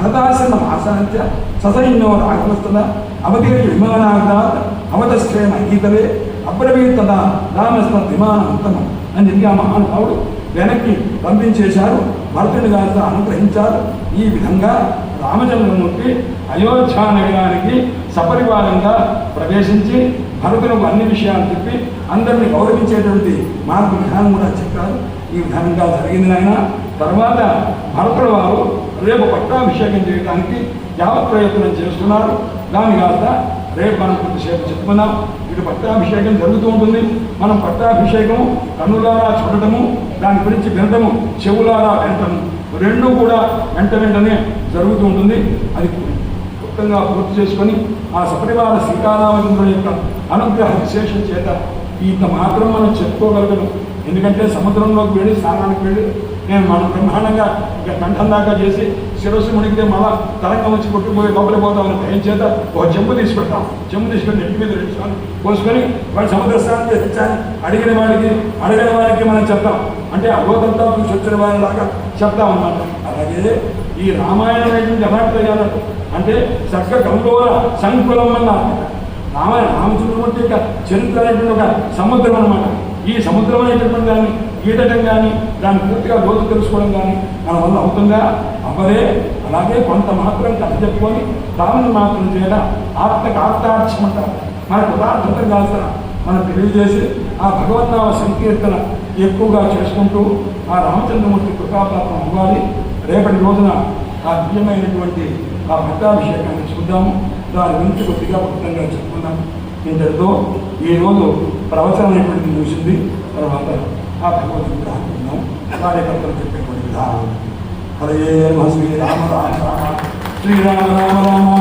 భరతాశ్రమం ఆసాంత్య ససైన్యో రాఘవస్తున అవతీర్య విమానాగ్రాత్ అవతశ్రేమ ఈతలే అబ్రవీతద విమాన ఉత్తమం అని చెప్పి ఆ మహానుభావుడు వెనక్కి పంపించేశారు భరతుని గారితో అనుగ్రహించారు. ఈ విధంగా రామచంద్రమూర్తి అయోధ్య నగరానికి సపరివారంగా ప్రవేశించి భరతులకు అన్ని విషయాలు చెప్పి అందరిని గౌరవించేటువంటి మార్గ విధానం కూడా చెప్పారు. ఈ విధానంగా జరిగింది నాయన. తర్వాత భరతుల వారు రేపు పట్టాభిషేకం చేయడానికి యావత్ ప్రయత్నం చేస్తున్నారు. దాని కాస్త రేపు మనం కొద్దిసేపు చెప్పుకుందాం ఇటు పట్టాభిషేకం జరుగుతూ ఉంటుంది. మనం పట్టాభిషేకము కన్నులారా చూడటము దాని గురించి వినటము చెవులారా వినటము రెండు కూడా వెంట వెంటనే జరుగుతూ ఉంటుంది. అది క్లుప్తంగా పూర్తి చేసుకొని ఆ సపరివార సీతారామచంద్రుడి యొక్క అనుగ్రహ విశేషం చేత ఇంత మాత్రం మనం చెప్పుకోగలగడం ఎందుకంటే సముద్రంలోకి వెళ్ళి స్నానానికి వెళ్ళి నేను మన బ్రహ్మాండంగా ఇంకా కంఠం దాకా చేసి శిరస్సు మునిగితే మళ్ళా తరంగం వచ్చి కొట్టుకుపోయి లోపలికి పోతామని భయం చేత? ఒక చెంబు తీసుకుంటాం. పెడతాం చెంబు తీసుకొని నెట్టి మీద పెట్టుకొని పోసుకొని వాడు సముద్ర స్నానం చేయించాలి అడిగిన వాడికి అడిగిన వారికి మనం చెప్తాం. అంటే అగోదంతా చూసి వచ్చిన వారిలాగా చెప్తాం అన్నమాట. అలాగే ఈ రామాయణం అనేటువంటి ఎలా అంటే చక్క గంగోర సంకులం అన్నారు రామాయణ రామచంద్రుడు అంటే ఇక చరిత్ర అనేటువంటి ఒక సముద్రం అన్నమాట. ఈ సముద్రం అనేటటువంటి దాన్ని ఈడటం కానీ దాన్ని పూర్తిగా లోతు తెలుసుకోవడం కానీ మన వల్ల అవుతుందా? అవ్వదే. అలాగే కొంత మాత్రం కథ చెప్పుకొని రాముని మాత్రం చేయడం ఆత్మక ఆత్మార్థం అంటారు మన పదార్థం కాల్సిన మనం తెలియజేసి ఆ భగవన్నామ సంకీర్తన ఎక్కువగా చేసుకుంటూ ఆ రామచంద్రమూర్తి కృపాపాత్రం అవ్వాలి రేపటి రోజున ఆ దివ్యమైనటువంటి ఆ పట్టాభిషేకాన్ని చూద్దాము. దాని గురించి కొద్దిగా ఉచితంగా చెప్పుకుందాం. ఇంతటితో ఈరోజు ప్రవచనం ఎప్పటికీ చూసింది. తర్వాత ఆ భగవద్గీత కాకుండా కార్యకర్తలు చెప్పేటువంటి విధానం. హరే శ్రీరామ రామ రామ. శ్రీరామ రామ రామ.